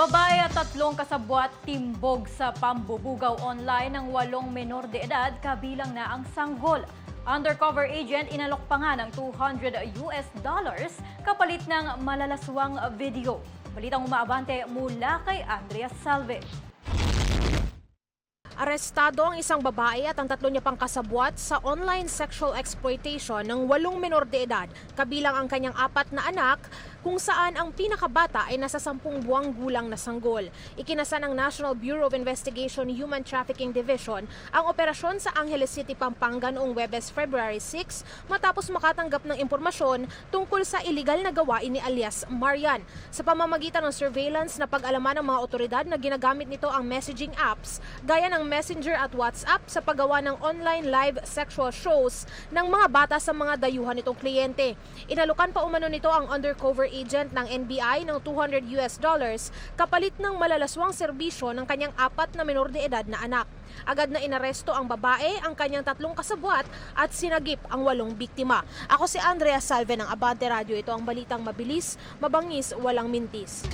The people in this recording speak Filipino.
Babae at tatlong kasabwat timbog sa pambubugaw online ng walong menor de edad kabilang na ang sanggol. Undercover agent inalok pa nga ng 200 US dollars kapalit ng malalaswang video. Balitang umaabante mula kay Andrea Salve. Arestado ang isang babae at ang tatlo niya pang kasabwat sa online sexual exploitation ng walong menor de edad, kabilang ang kanyang apat na anak, kung saan ang pinakabata ay nasa sampung buwang gulang na sanggol. Ikinasa ng National Bureau of Investigation Human Trafficking Division ang operasyon sa Angeles City, Pampanga noong Webes, February 6 matapos makatanggap ng impormasyon tungkol sa iligal na gawain ni alias Marian. Sa pamamagitan ng surveillance na pag-alaman ng mga otoridad na ginagamit nito ang messaging apps gaya ng Messenger at WhatsApp sa paggawa ng online live sexual shows ng mga bata sa mga dayuhan nitong kliyente. Inalukan pa umano nito ang undercover agent ng NBI ng 200 US dollars kapalit ng malalaswang serbisyo ng kanyang apat na menor de edad na anak. Agad na inaresto ang babae, ang kanyang tatlong kasabwat at sinagip ang walong biktima. Ako si Andrea Salve ng Abante Radio. Ito ang balitang mabilis, mabangis, walang mintis.